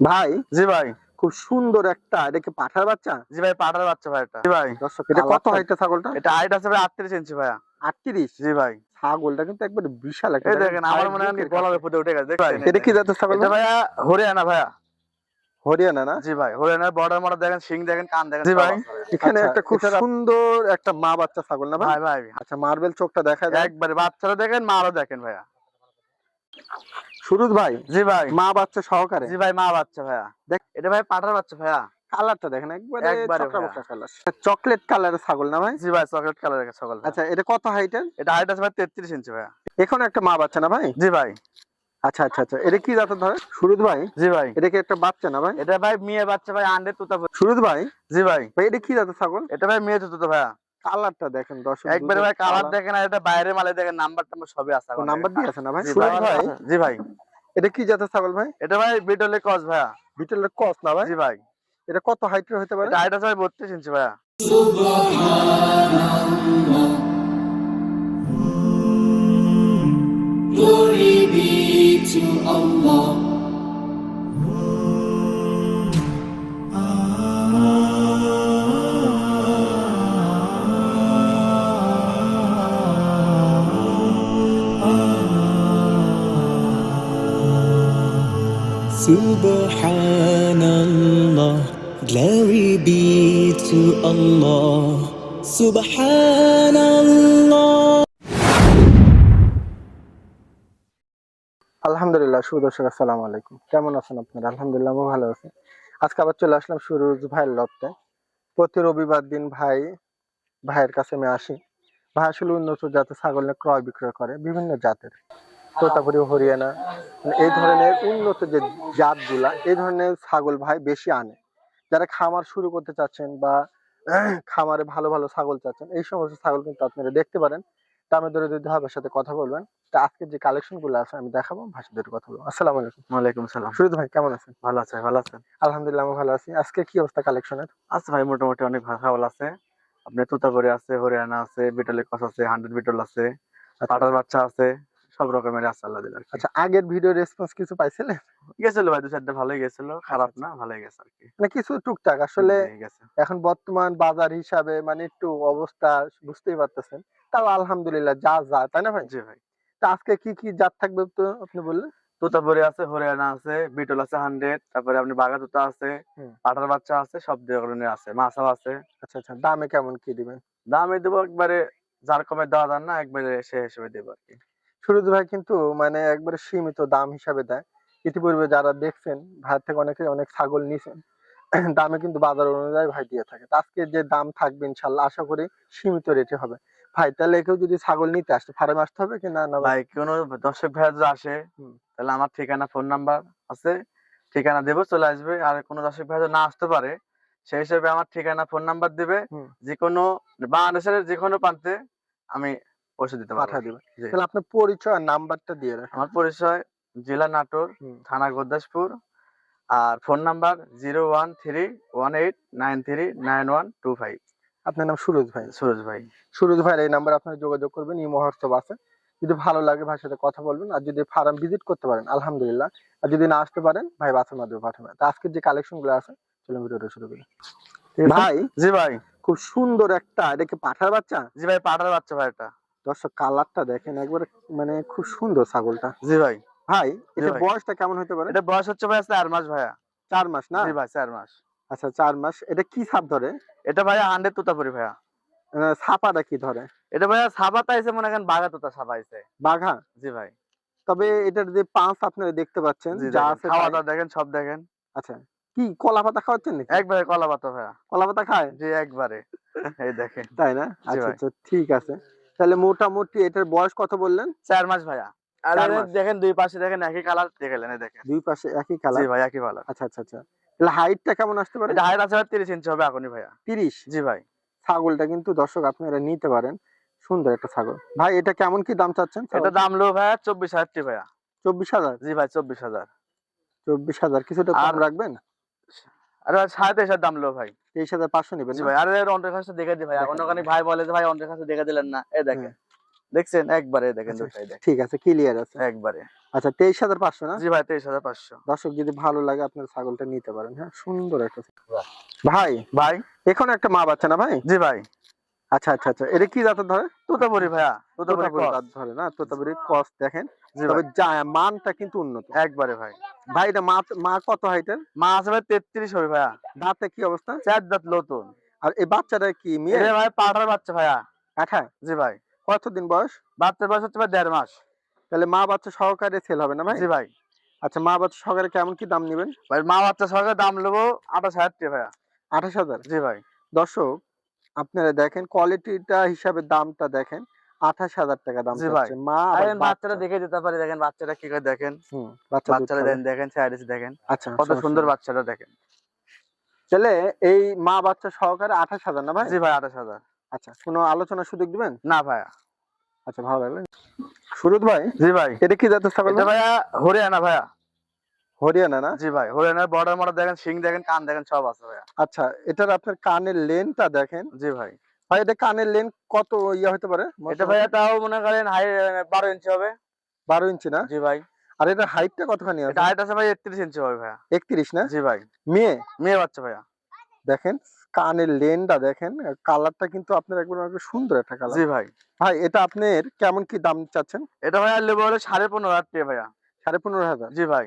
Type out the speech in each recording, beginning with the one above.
ভাই জি ভাই। খুব সুন্দর একটা এটা কি পাঠার বাচ্চা? জি ভাই পাঠার বাচ্চা ভাই এটা। জি ভাই দর্শক এটা কত হাইটটা ছাগলটা? এটা হাইট আছে ভাই আটত্রিশ ইঞ্চি ভাইয়া। আটত্রিশ? জি ভাই। ছাগলটা কিন্তু একবার বিশাল একটা। দেখেন আমার মনে হয় গলার উপরে উঠে গেছে দেখছেন? এটা কি জাতের ছাগল এটা ভাইয়া হরিয়ানা ভাইয়া। হরিয়ানা না? জি ভাই হরিয়ানার বর্ডার মডার দেখেন সিং দেখেন কান দেখেন জি ভাই। এখানে আচ্ছা, একটা খুব সুন্দর একটা মা বাচ্চা ছাগল না ভাই? ভাই আচ্ছা মার্বেল চোখটা দেখা যায় একবারে বাচ্চারা দেখেন মারও দেখেন ভাইয়া। সুরজ ভাই জি ভাই। মা বাচ্চা সহকারে। জি ভাই মা বাচ্চা ভাইয়া। দেখ- এটা ভাই পাটার বাচ্চা ভাইয়া। কালারটা দেখেন একবারে কালার। চকলেট কালারের ছাগল না ভাই? জি ভাই চকলেট কালারের ছাগল আচ্ছা এটা কত হাইটের এটা হাইট আছে ভাই তেত্রিশ ইঞ্চি ভাইয়া। এখন একটা মা বাচ্চা না ভাই? জি ভাই। আচ্ছা আচ্ছা আচ্ছা। এটা কি জাতের ধরে সুরজ ভাই? জি ভাই। এটা কি একটা বাচ্চা না ভাই? এটা ভাই মেয়ে বাচ্চা ভাই আন্ডে তুতা সুরজ ভাই? জি ভাই। ভাই এটা কি জাতের ছাগল? এটা ভাই মেয়ে তুতা ভাইয়া। কালারটা দেখেন দর্শক একবারে ভাই কালার দেখেন আর এটা বাইরে মালে দেখেন নাম্বার টাম্বার সবই আছে নাম্বার দিয়ে আছে না ভাই? জি সুরজ ভাই ভাই। জি ভাই। এটা কি জাতের ছাগল ভাই? এটা ভাই বিটলে কস ভাইয়া। বিটেলের কস না ভাই? জি ভাই। এটা কত হাইটের হতে পারে? এটা হাইট আছে ভাই বত্রিশ ইঞ্চি ভাইয়া। Glory be to Allah. Subhanallah, glory be to Allah. Subhanallah. আলহামদুলিল্লাহ সুদর্শক আসসালামু আলাইকুম। কেমন আছেন আপনারা? আলহামদুলিল্লাহ আমি ভালো আছি। আজকে আবার চলে আসলাম সুরজ ভাইয়ের লফটে। প্রতি রবিবার দিন ভাই ভাইয়ের কাছে আমি আসি। ভাই আসলে উন্নত জাতের ছাগল ক্রয় বিক্রয় করে বিভিন্ন জাতের। তোতাপুরি হরিয়ানা। এই ধরনের উন্নত যে জাতগুলা এই ধরনের ছাগল ভাই বেশি আনে। যারা খামার শুরু করতে চাচ্ছেন বা খামারে ভালো ভালো ছাগল চাচ্ছেন এই সমস্ত ছাগল কিন্তু আপনারা দেখতে পারেন। দামে দরে যদি ভাইয়ের সাথে কথা বলবেন। তা আজকের যে কালেকশনগুলো আছে আমি দেখাবো ভাষাদের কথা বলব। আসসালামু আলাইকুম। ওয়ালাইকুম সালাম। সুরজ ভাই কেমন আছেন? ভালো আছে ভালো আছেন আলহামদুলিল্লাহ আমি ভালো আছি। আজকে কি অবস্থা কালেকশনের আছে ভাই মোটামুটি অনেক ভালো আছে। আপনার তুতাপুরি আছে হরিয়ানা আছে বিটলে কস আছে হান্ড্রেড বিটল আছে পাটার বাচ্চা আছে। সব রকমের আছে আল্লাহ দিল আচ্ছা আগের ভিডিও রেসপন্স কিছু পাইছিলেন? গেছিল ভাই দু চারটে ভালোই গেছিল খারাপ না ভালোই গেছে আর কি। মানে কিছু টুকটাক আসলে এখন বর্তমান বাজার হিসাবে মানে একটু অবস্থা বুঝতেই পারতেছেন। তাও আলহামদুলিল্লাহ যা যা তাই না ভাই? জি ভাই। তা আজকে কি কি জাত থাকবে তো আপনি বললেন? তুতাপুরি আছে হরিয়ানা আছে বিটল আছে হান্ড্রেড তারপরে আপনি বাঘা তুতা আছে। পাটার বাচ্চা আছে সব ধরনের আছে মাছাও আছে। আচ্ছা আচ্ছা দামে কেমন কি দিবেন? দামে দেবো একবারে যার কমে দেওয়া যান না একবারে সে হিসেবে দেবো আর কি। সুরজ ভাই কিন্তু মানে একবারে সীমিত দাম হিসাবে দেয়। ইতিপূর্বে যারা দেখছেন ভাই থেকে অনেকে অনেক ছাগল নিছেন দামে কিন্তু বাজার অনুযায়ী ভাই দিয়ে থাকে। আজকে যে দাম থাকবে ইনশাল্লাহ আশা করি সীমিত রেটে হবে। ভাই তাহলে কেউ যদি ছাগল নিতে আসে ফার্মে আসতে হবে কি না না ভাই? কোনো দর্শক ভাই যদি আসে তাহলে আমার ঠিকানা ফোন নাম্বার আছে ঠিকানা দেবো চলে আসবে। আর কোনো দর্শক ভাই যদি না আসতে পারে সেই হিসেবে আমার ঠিকানা ফোন নাম্বার দিবে। যে কোনো বাংলাদেশের যে কোনো প্রান্তে আমি পৌঁছে দিতে পারব। পাঠা দিবে। জি। তাহলে আপনার পরিচয় আর নাম্বারটা দিয়ে রাখেন। আমার পরিচয় জেলা নাটোর থানা গোদাসপুর আর phone number zero one three one eight nine three nine one two five. আপনার নাম সুরজ ভাই। সুরজ ভাই। সুরজ ভাইয়ের এই নাম্বার আপনারা যোগাযোগ করবেন এই মহোৎসব আছে। যদি ভালো লাগে ভাইয়ের সাথে কথা বলবেন আর যদি ফার্ম ভিজিট করতে পারেন আলহামদুলিল্লাহ আর যদি না আসতে পারেন ভাই বাসের মাধ্যমে পাঠাবেন তা আজকের যে কালেকশনগুলো আছে চলুন ভিডিওটা শুরু করি। ভাই জি ভাই। খুব সুন্দর একটা এটা কি পাঠার বাচ্চা? জি ভাই পাঠার বাচ্চা ভাই এটা। দর্শক কালারটা দেখেন একবার মানে খুব সুন্দর ছাগলটা। জি ভাই। ভাই এটা। বয়সটা কেমন হতে পারে? এটা বয়স হচ্ছে ভাই চার মাস ভাইয়া। চার মাস না? জি ভাই চার মাস। আচ্ছা চার মাস। এটা কি ছাপ ধরে? এটা ভাইয়া হান্ড্রেড তুতাপুরি ভাইয়া। আহ, ছাপাটা কি ধরে? এটা ভাইয়া সাবাতা আইছে মনে করেন বাঘা তুতা সাবা আইছে। বাঘা? জি ভাই। তবে এটার যে পাঁচ আপনারা দেখতে পাচ্ছেন যা আছে খাওয়া দাওয়া দেখেন সব দেখেন। আচ্ছা কি কলা পাতা খাওয়াচ্ছেন নাকি? একবারে কলা পাতা ভাইয়া। কলা পাতা খায়? জি একবারে। এই দেখেন। তাই না? আচ্ছা আচ্ছা ঠিক আছে। তাহলে মোটামুটি এটার বয়স কত বললেন? চার মাস ভাইয়া। আর। দেখেন দুই পাশে দেখেন একই কালার দেখলেন দেখেন। দুই পাশে একই জি কালার ভাই একই কালার আচ্ছা আচ্ছা আচ্ছা। তাহলে হাইটটা কেমন আসতে পারে? এটা হাইট আছে ভাই তিরিশ ইঞ্চি হবে এখনই ভাইয়া। তিরিশ? জি ভাই। ছাগলটা কিন্তু দর্শক আপনারা নিতে পারেন। সুন্দর একটা ছাগল। ভাই এটা কেমন কি দাম চাচ্ছেন এটা দাম লো ভাইয়া চব্বিশ হাজার টি ভাইয়া। চব্বিশ হাজার? জি ভাই চব্বিশ হাজার। চব্বিশ হাজার। কিছুটা কম রাখবেন? আরে সাড়ে তেইশ দাম লো ভাই। তেইশ হাজার পাঁচশো নেবেন? ভাই আরে কাছে দেখে দি ভাই। অন্যখানে ভাই বলে যে ভাই কাছে দেখে দিলেন না। এ দেখেন। দেখছেন? একবারে দেখেন আচ্ছা। ঠিক আছে ক্লিয়ার আছে। একবারে। আচ্ছা তেইশ হাজার পাঁচশো না? জি ভাই তেইশ হাজার পাঁচশো। দর্শক যদি ভালো লাগে আপনার ছাগলটা নিতে পারেন। হ্যাঁ সুন্দর একটা। ভাই ভাই? এখন একটা মা বাচ্চা না ভাই? জি ভাই। আচ্ছা আচ্ছা আচ্ছা। এটা কি জাতের ধরে? তোতাপুরি ভাইয়া। তোতাপুরি জাত ধরে না? তোতাপুরি কস দেখেন। তবে মানটা কিন্তু উন্নত। একবারে ভাই। ভাই এটা মা মা কত হাইটের? মা আছে ভাই তেত্রিশ হবে ভাইয়া। দাঁতে কি অবস্থা? চার দাঁত নতুন। আর এই বাচ্চাটা কি মেয়ে? ভাই পাঠার বাচ্চা ভাইয়া। কাঠা জি ভাই। কতদিন বয়স? বাচ্চার বয়স হচ্ছে ভাই দেড় মাস। তাহলে মা বাচ্চা সহকারে সেল হবে না ভাই? জি ভাই। আচ্ছা মা বাচ্চা সহকারে কেমন কি দাম নেবেন? ভাই মা বাচ্চা সহকারে দাম নেব আঠাশ হাজার টাকা ভাইয়া। আঠাশ হাজার? জি ভাই। দর্শক আপনারা দেখেন কোয়ালিটিটা হিসাবে দামটা দেখেন আঠাশ হাজার টাকা দাম। চাচ্ছে। মা বাচ্চাটা দেখে যেতে পারে দেখেন বাচ্চাটা কি করে দেখেন। বাচ্চাটা দেখেন দেখেন সাইডে দেখেন। আচ্ছা কত সুন্দর। বাচ্চাটা দেখেন। তাহলে এই মা বাচ্চা সহকারে আঠাশ হাজার না ভাই? জি ভাই আঠাশ হাজার। আচ্ছা কোনো আলোচনা সুযোগ দিবেন? না ভাইয়া। আচ্ছা ভালো লাগল। সুরত ভাই জি ভাই। এটা কি এটা ভাইয়া হরিয়ানা ভাইয়া। হরিয়ানা না? জি ভাই হরিয়ানার বর্ডার মডার দেখেন সিং দেখেন কান দেখেন সব আছে ভাইয়া। আচ্ছা এটার আপনার কানের লেনটা দেখেন। জি ভাই। ভাই এটা কানের লেন কত ইয়া হতে পারে? এটা ভাইয়া তাও মনে করেন হাই বারো ইঞ্চি হবে। বারো ইঞ্চি না? জি ভাই। আর এটা হাইটটা কতখানি আছে? হাইট আছে ভাই একত্রিশ ইঞ্চি হবে ভাইয়া। একত্রিশ না? জি ভাই। মেয়ে? মেয়ে বাচ্চা ভাইয়া। দেখেন কানের লেনটা দেখেন কালারটা কিন্তু আপনার একবার সুন্দর একটা কালার জি ভাই। ভাই এটা আপনার কেমন কি দাম চাচ্ছেন? এটা ভাইয়া লেবু হলো সাড়ে পনেরো হাজার টাকা ভাইয়া। সাড়ে পনেরো হাজার? জি ভাই।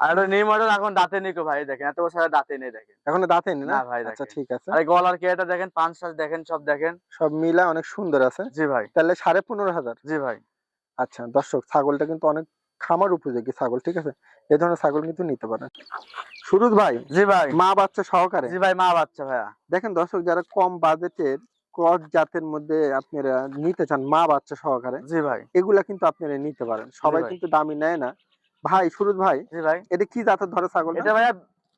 আর এটা নিউ মডেল এখন দাঁতে নিকো ভাই দেখেন এত বছর দাঁতে নেই দেখেন। এখনও দাঁতে নি না? না ভাই, আচ্ছা ঠিক আছে। আর গলার কেটা দেখেন পাঁচ সাজ দেখেন সব দেখেন। সব মিলা অনেক সুন্দর আছে। জি ভাই। তাহলে সাড়ে পনেরো হাজার? জি ভাই। আচ্ছা দর্শক ছাগলটা কিন্তু অনেক খামার উপযোগী ছাগল ঠিক আছে? এই ধরনের ছাগল কিন্তু নিতে পারেন। সুরজ ভাই জি ভাই। মা বাচ্চা সহকারে? জি ভাই মা বাচ্চা ভাইয়া। দেখেন দর্শক যারা কম বাজেটের ক্রস জাতের মধ্যে আপনারা নিতে চান মা বাচ্চা সহকারে জি ভাই। এগুলা কিন্তু আপনারা নিতে পারেন। সবাই কিন্তু দামি নেয় না। ভাই সুরজ ভাই ভাই। এটা কি জাতের ধরে ছাগল এটা ভাইয়া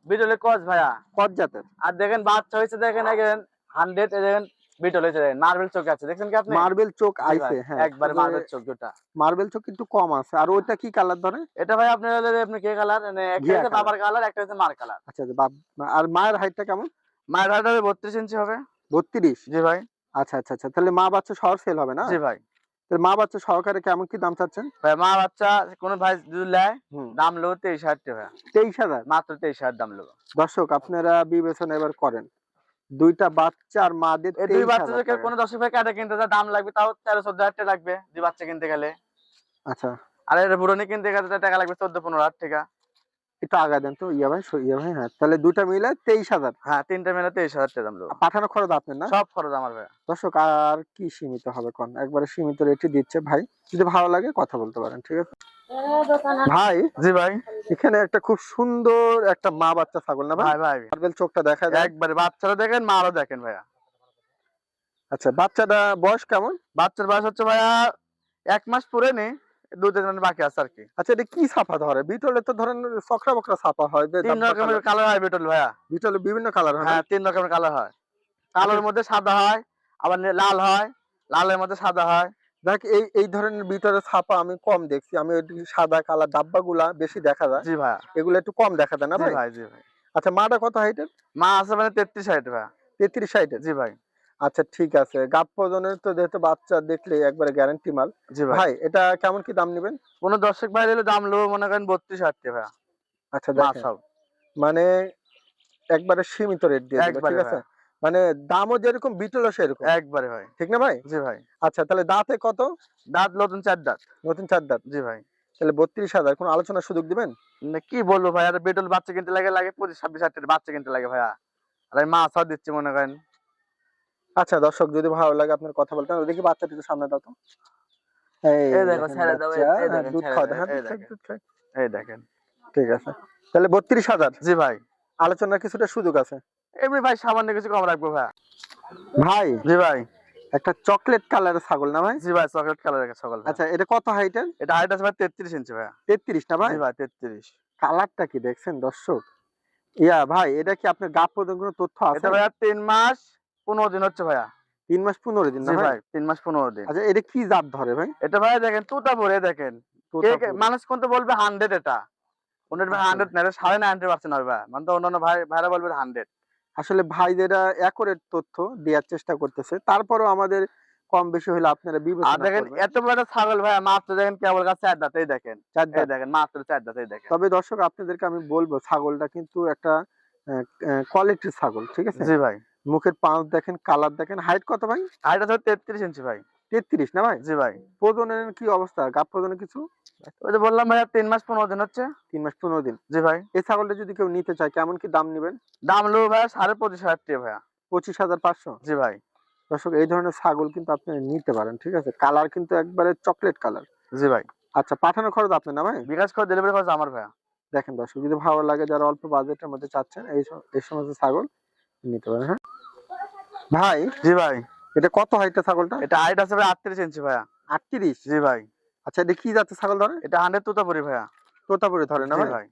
বিটলে কস ভাইয়া। কত জাতের। আর দেখেন বাচ্চা হয়েছে দেখেন দেখেন হান্ড্রেড দেখেন বিটল হয়েছে দেখেন মার্বেল চোখ আছে। দেখছেন কি আপনি? মার্বেল চোখ আইছে হ্যাঁ। একবার মার্বেল চোখ দুটা। মার্বেল চোখ কিন্তু কম আছে। আর ওইটা কি কালার ধরে? এটা ভাই আপনার হলো আপনি কে কালার? মানে একটা হচ্ছে বাবার কালার একটা হচ্ছে মার কালার। আচ্ছা আচ্ছা, বাপ আর মায়ের হাইটটা কেমন? মায়ের হাইট হবে বত্রিশ ইঞ্চি হবে। বত্রিশ? জি ভাই। আচ্ছা আচ্ছা আচ্ছা তাহলে মা বাচ্চা শহর সেল হবে না? জি ভাই। মা বাচ্চা সহকারে কেমন কি দাম চাচ্ছেন? ভাই মা বাচ্চা কোন ভাই যদি নেয় দাম লো তেইশ হাজার টাকা। তেইশ হাজার? মাত্র তেইশ হাজার দাম লোক দর্শক আপনারা বিবেচনা এবার করেন। দুইটা বাচ্চা আর মাদের এই দুই বাচ্চা কোনো দর্শক ভাই কাটে কিনতে দাম লাগবে তাও তেরো চোদ্দ হাজার টাকা লাগবে দুই বাচ্চা কিনতে গেলে। আচ্ছা। আর এটা বুড়নি কিনতে গেলে টাকা লাগবে চোদ্দ পনেরো হাজার টাকা। একটু আগা দেন তো ইয়া ভাই ইয়া ভাই হ্যাঁ। তাহলে দুইটা মিলে তেইশ হাজার। হ্যাঁ তিনটা মিলে তেইশ হাজার টাকা দাম পাঠানো খরচ আপনার না? সব খরচ আমার ভাইয়া। দর্শক আর কি সীমিত হবে কোন? একবারে সীমিত রেটে দিচ্ছে ভাই। যদি ভালো লাগে কথা বলতে পারেন ঠিক আছে? ভাই জি ভাই। এখানে একটা খুব সুন্দর একটা মা বাচ্চা ছাগল না ভাই? ভাই ভাই। মার্বেল চোখটা দেখা যায়। একবারে বাচ্চারা দেখেন মারও দেখেন ভাইয়া। আচ্ছা বাচ্চাটা বয়স কেমন? বাচ্চার বয়স হচ্ছে ভাইয়া এক মাস পুরে নি দু তিন বাকি আছে আর কি। আচ্ছা এটা কি ছাপা ধরে? বিটলে তো ধরেন বকরা ছাপা হয় তিন রকমের কালার হয় বিটল ভাইয়া। বিটলে বিভিন্ন কালার হয় হ্যাঁ তিন রকমের কালার হয়। কালোর মধ্যে সাদা হয় আবার লাল হয় লালের মধ্যে সাদা হয়। দেখ এই এই ধরনের বিটলের ছাপা আমি কম দেখছি। আমি ওই সাদা কালার ডাব্বা গুলা বেশি দেখা যায়। জি ভাইয়া। এগুলো একটু কম দেখা যায় না ভাই? ভাই জি ভাই। আচ্ছা মাটা কত হাইটের মা আছে মানে তেত্রিশ হাইট ভাইয়া। তেত্রিশ হাইটের জি ভাই। আচ্ছা ঠিক আছে। গাপ প্রজনের তো যেহেতু বাচ্চা দেখলে একবারে গ্যারান্টি মাল। জি ভাই। ভাই এটা কেমন কি দাম নেবেন? কোন দর্শক ভাই দিলে দাম নেব মনে করেন বত্রিশ হাজার টাকা ভাইয়া। আচ্ছা মা মানে একবারে সীমিত রেট দিয়ে ঠিক আছে? মানে দামও যেরকম বিটলও সেরকম। একবারে ভাই। ঠিক না ভাই? জি ভাই। আচ্ছা তাহলে দাঁতে কত? দাঁত নতুন চার দাঁত। নতুন চার দাঁত। জি ভাই। তাহলে বত্রিশ হাজার কোনো আলোচনার সুযোগ দিবেন? না কি বলব ভাই আর বেটল বাচ্চা কিনতে লাগে লাগে পঁচিশ ছাব্বিশ হাজার বাচ্চা কিনতে লাগে ভাইয়া। আর আমি মাছ দিচ্ছি মনে করেন। আচ্ছা দর্শক যদি ভালো লাগে আপনার কথা বলতে দেখি বাচ্চাটা একটু সামনে দাও তো। এই এই দেখো, ছেড়ে দাও, এই- বাচ্চা, এই দেখেন, দুধ খাওয়া দাও, এই দুধ খাক, দেখেন। দুধ খাক। এই দেখেন। ঠিক আছে। তাহলে বত্রিশ হাজার। জি ভাই। আলোচনার কিছুটা সুযোগ আছে। এমনি ভাই সামান্য কিছু কম রাখব ভাইয়া ভাই জি ভাই। একটা চকলেট কালারের ছাগল না ভাই? জি ভাই চকলেট কালার সকাল আচ্ছা এটা কত হাইটের এটা হাইট আছে ভাই তেত্রিশ ইঞ্চি ভাইয়া তেত্রিশ না ভাই? জি ভাই তেত্রিশ। কালারটা কি দেখছেন দর্শক? ইয়া ভাই এটা কি আপনার গাপ পর্যন্ত কোনো তথ্য আছে? এটা তিন মাস পনেরো দিন হচ্ছে ভাইয়া। তিন মাস পনেরো দিন ভাই? ভাই তিন মাস পনেরো দিন। আচ্ছা এটা কি জাত ধরে ভাই? এটা ভাইয়া দেখেন তুতা ভরে দেখেন। কে কে- তোতাপুরি। মানুষ কিন্তু বলবে হান্ড্রেড এটা। অন্যের ভাই আচ্ছা। হান্ড্রেড না সাড়ে নাইনটি পার্সেন্ট হবে ভাই। মানে তো অন্যান্য ভাই ভাইরা বলবে হান্ড্রেড আসলে ভাই তথ্য দেওয়ার চেষ্টা করতেছে তারপরেও আমাদের কম বেশি হলে আপনারা বিবেচনা দেখেন এত বড় ছাগল মাত্র দেখেন কেবল গাছ চার দাঁতেই দেখেন। চার দাঁত। দেখেন মাত্র চার দাঁতেই দেখেন। তবে দর্শক আপনাদেরকে আমি বলব ছাগলটা কিন্তু একটা কোয়ালিটির ছাগল ঠিক আছে? জি ভাই। মুখের পাঁচ দেখেন কালার দেখেন হাইট কত ভাই? হাইট আছে তেত্রিশ ইঞ্চি ভাই। তেত্রিশ না ভাই? জি ভাই। প্রজনের কি অবস্থা? গাপ প্রজনের কিছু? ওই যে বললাম ভাইয়া তিন মাস পনেরো দিন হচ্ছে। তিন মাস পনেরো দিন। জি ভাই। এই ছাগলটা যদি কেউ নিতে চায় কেমন কি দাম নেবেন? দাম লো ভাইয়া সাড়ে পঁচিশ হাজার টাকা ভাইয়া। পঁচিশ হাজার পাঁচশো? জি ভাই। দর্শক এই ধরনের ছাগল কিন্তু আপনি নিতে পারেন ঠিক আছে? কালার কিন্তু একবারে চকলেট কালার জি ভাই। আচ্ছা পাঠানোর খরচ আপনি না ভাই? বিকাশ খরচ ডেলিভারি খরচ আমার ভাইয়া। দেখেন দর্শক যদি ভালো লাগে যারা অল্প বাজেটের মধ্যে চাচ্ছেন এই সমস্ত ছাগল নিতে পারেন হ্যাঁ? ভাই জি ভাই। এটা কত হাইটের ছাগলটা? এটা হাইট আছে ভাই আটত্রিশ ইঞ্চি ভাইয়া। আটত্রিশ? জি ভাই। আচ্ছা এটা কি জাতের ছাগল ধরে? এটা হান্ড্রেড তুতাপুরি ভাইয়া। তোতাপুরি ধরে না ভাই? ভাই।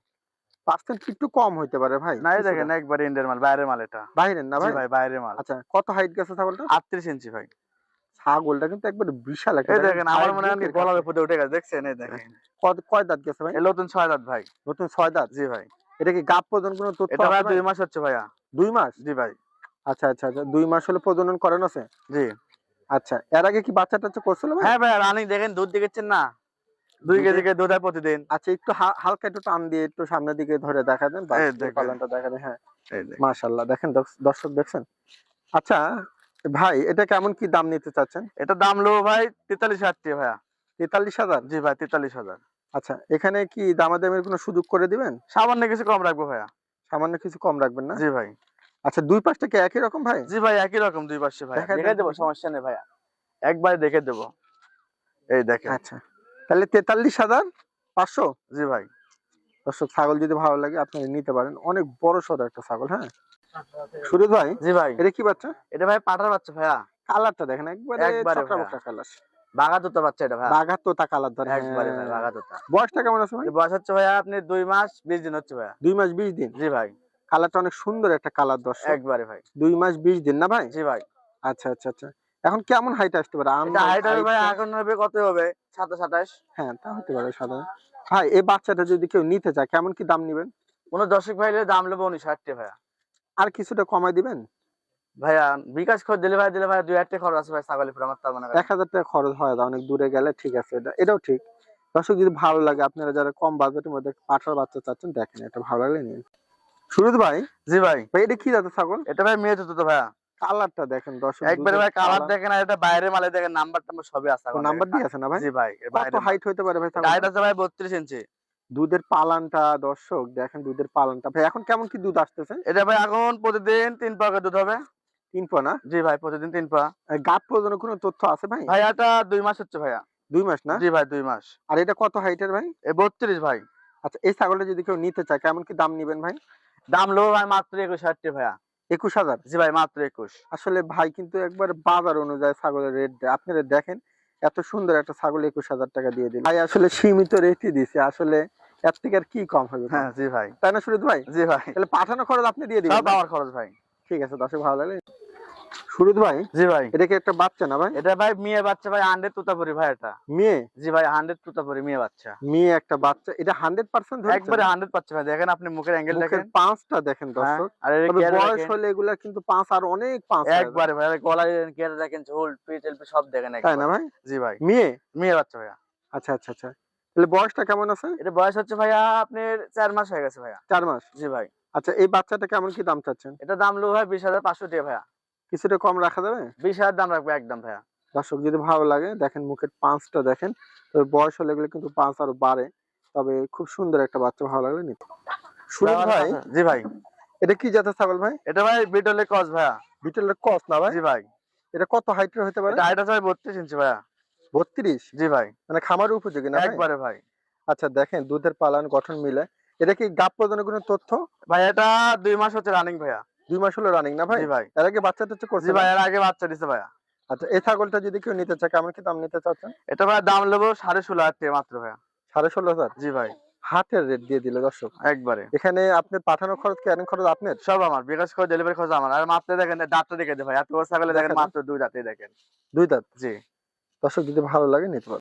পার্সেন্ট একটু কম হইতে পারে ভাই? না দেখেন একবার ইন্ডিয়ার মাল বাইরের মাল এটা। বাইরের না ভাই? ভাই বাইরের মাল। আচ্ছা কত হাইট গেছে ছাগলটা? আটত্রিশ ইঞ্চি ভাই। ছাগলটা কিন্তু একবার বিশাল একটা দেখেন আমার মনে হয় গলার উপরে উঠে গেছে দেখছেন? এই দেখেন। কয় দাঁত গেছে ভাই? নতুন ছয় দাঁত ভাই। নতুন ছয় দাঁত? জি ভাই। এটা কি গাপ প্রজনন কোনো তথ্য এটা দুই মাস হচ্ছে ভাইয়া। দুই মাস? জি ভাই। আচ্ছা আচ্ছা আচ্ছা। দুই মাস হলে প্রজনন করেন আছে? জি। আচ্ছা এর আগে কি বাচ্চা টাচ্চা করছিল ভাই? হ্যাঁ ভাই রানিং দেখেন দুধ দিকেছেন না। দুই কেজি করে দুধ হয় প্রতিদিন। আচ্ছা একটু হালকা একটু টান দিয়ে একটু সামনের দিকে ধরে দেখা দেন। পালনটা দেখা দেন হ্যাঁ। মাশাল্লাহ দেখেন। দর্শক দেখছেন? আচ্ছা ভাই এটা কেমন কি দাম নিতে চাচ্ছেন? এটা দাম লো ভাই তেতাল্লিশ হাজার টাকা ভাইয়া। তেতাল্লিশ হাজার? জি ভাই তেতাল্লিশ হাজার। আচ্ছা এখানে কি দামাদামের কোনো সুযোগ করে দিবেন? সামান্য কিছু কম রাখব ভাইয়া। সামান্য কিছু কম রাখবেন না? জি ভাই। আচ্ছা দুই পাশটা কি একই রকম ভাই? জি ভাই একই রকম দুই পাশে ভাই। দেখে দেবো সমস্যা নেই ভাইয়া। একবারে দেখে দেবো। এই দেখেন। আচ্ছা। তাহলে তেতাল্লিশ হাজার পাঁচশো? জি ভাই। দর্শক ছাগল যদি ভালো লাগে আপনি নিতে পারেন। অনেক বড় সড়ো একটা ছাগল হ্যাঁ? সুরজ ভাই জি ভাই। এটা কি বাচ্চা? এটা ভাই পাঠার বাচ্চা ভাইয়া। কালারটা দেখেন একবারে। কালার বাচ্চা এটা কালার ধরে একবারে ভাই হ্যাঁ। বয়সটা কেমন আছে ভাই? বয়স হচ্ছে আপনি দুই মাস বিশ দিন হচ্ছে দুই মাস বিশ দিন? জি ভাই। কালারটা অনেক সুন্দর একটা কালার দর্শক। একবারে ভাই। দুই মাস বিশ দিন না ভাই? জি ভাই। আচ্ছা আচ্ছা আচ্ছা। এখন কেমন হাইট আসতে পারে? এটা হাইট হবে ভাই এখন হবে কত হবে? সাতাশ আঠাশ। হ্যাঁ তা হতে পারে সাধারণ ভাই এই বাচ্চাটা যদি কেউ নিতে চায় কেমন কি দাম নেবেন? কোনো দর্শক ভাই নিলে দাম নেব উনিশ হাজার টাকা ভাইয়া। আর কিছুটা কমাই দিবেন? ভাইয়া বিকাশ করে দিলে ভাই দিলে ভাই দুই হাজার টাকা খরচ আছে ভাই ছাগলের ছাগলিপুর আমার তার মনে এক হাজার টাকা খরচ হয় অনেক দূরে গেলে ঠিক আছে এটা এটাও ঠিক। দর্শক যদি ভালো লাগে আপনারা যারা কম বাজেটের মধ্যে পাঠার বাচ্চা চাচ্ছেন দেখেন এটা ভালো লাগলে নিন। সুরজ ভাই? জি ভাই। ভাই এটা কি জাতের ছাগল? এটা ভাই মেয়ে তো তো ভাইয়া। কালারটা দেখেন দর্শক একবারে ভাই কালার দেখেন আর এটা বাইরে মালে দেখেন নাম্বার টাম্বার সবই আছে আমার নাম্বার দিয়ে আছে না ভাই? জি ভাই কত হাইট হইতে পারে ভাই ছাগলটা? হাইট আছে ভাই বত্রিশ ইঞ্চি। দুধের পালানটা দর্শক দেখেন দুধের পালানটা। ভাই এখন কেমন কি দুধ আসতেছে? এটা ভাই এখন প্রতিদিন তিন পা দুধ হবে। তিন পা না? জি ভাই প্রতিদিন তিন পা আর গাপ পর্যন্ত কোনো তথ্য আছে ভাই? ভাই দুই মাস হচ্ছে ভাইয়া। দুই মাস না? জি ভাই দুই মাস। আর এটা কত হাইটের ভাই? বত্রিশ ভাই। আচ্ছা এই ছাগলটা যদি কেউ নিতে চায় কেমন কি দাম নিবেন ভাই? দাম লো ভাই মাত্র একুশ হাজার ভাইয়া। একুশ হাজার? জি ভাই মাত্র একুশ। আসলে ভাই কিন্তু একবার বাজার অনুযায়ী ছাগলের রেট দেয় আপনারা দেখেন এত সুন্দর একটা ছাগল একুশ হাজার টাকা দিয়ে দিল। ভাই আসলে সীমিত রেটই দিছে আসলে এর থেকে আর কি কম হবে হ্যাঁ জি ভাই। তাই না সুরজ ভাই? জি ভাই। তাহলে পাঠানো খরচ আপনি দিয়ে দিবেন আমার খরচ ভাই। ঠিক আছে দর্শক ভালো লাগলে সুরজ ভাই? জি ভাই। এটা কি একটা বাচ্চা না ভাই? এটা ভাই মেয়ে বাচ্চা ভাই হান্ড্রেড তুতাপুরি ভাই এটা। মেয়ে? জি ভাই হান্ড্রেড তুতাপুরি মেয়ে বাচ্চা। মেয়ে একটা বাচ্চা। এটা হান্ড্রেড পার্সেন্ট একবারে হান্ড্রেড পাচ্ছে ভাই দেখেন আপনি মুখের অ্যাঙ্গেল দেখেন। পাঁচটা দেখেন হ্যাঁ, দর্শক। আর এর তবে কেয়ার বয়স হলে এগুলা কিন্তু পাঁচ আর অনেক পাঁচ একবারে ভাই গলায় কেয়ার দেখেন ঝোল পিট সব দেখেন তাই না ভাই? জি ভাই। মেয়ে? মেয়ে বাচ্চা ভাইয়া। আচ্ছা আচ্ছা আচ্ছা। তাহলে বয়সটা কেমন আছে? এটা বয়স হচ্ছে ভাইয়া আপনার চার মাস হয়ে গেছে ভাইয়া। চার মাস? জি ভাই। আচ্ছা এই বাচ্চাটা কেমন কি দাম চাচ্ছেন? এটা দাম লো ভাই বিশ হাজার পাঁচশো টাকা ভাইয়া। কিছুটা কম রাখা যাবে? বিশ হাজার দাম রাখব একদম ভাইয়া। দর্শক যদি ভালো লাগে দেখেন মুখের পাঁচটা দেখেন তবে বয়স হলে এগুলো কিন্তু পাঁচ আরও বাড়ে তবে খুব সুন্দর একটা বাচ্চা ভালো লাগলে নিতে সুরজ ভাই জি ভাই। এটা কি জাতের ছাগল ভাই? এটা ভাই বিটলে কস ভাইয়া। বিটেলের কস না ভাই? জি ভাই। এটা কত হাইটের হতে পারে? এটা হাইট আছে বত্রিশ ইঞ্চি ভাইয়া। বত্রিশ? জি ভাই। মানে খামার উপযোগী না একবারে ভাই। আচ্ছা দেখেন দুধের পালান গঠন মিলে। এটা কি গাপ প্রদানের কোনো তথ্য? ভাই এটা দুই মাস হচ্ছে রানিং ভাইয়া। দুই মাস হলো রানিং না ভাই? ভাই। এর আগে বাচ্চা টাচ্চা করছে ভাই এর আগে বাচ্চা দিছে ভাইয়া। আচ্ছা এই ছাগলটা যদি কেউ নিতে চায় কেমন কি দাম নিতে চাচ্ছেন? এটা ভাই দাম নেব সাড়ে ষোলো হাজার টাকা মাত্র ভাইয়া। সাড়ে ষোলো হাজার? জি ভাই। হাতের রেট দিয়ে দিল দর্শক। একবারে। এখানে আপনার পাঠানোর খরচ ক্যারিং খরচ আপনার? সব আমার বিকাশ করে ডেলিভারি খরচ আমার। আর মাত্র দেখেন দাঁতটা দেখে দে ভাই। এত বড় ছাগলে দেখেন মাত্র দুই দাঁতেই দেখেন। দুই দাঁত? জি। দর্শক যদি ভালো লাগে নিতে পারবে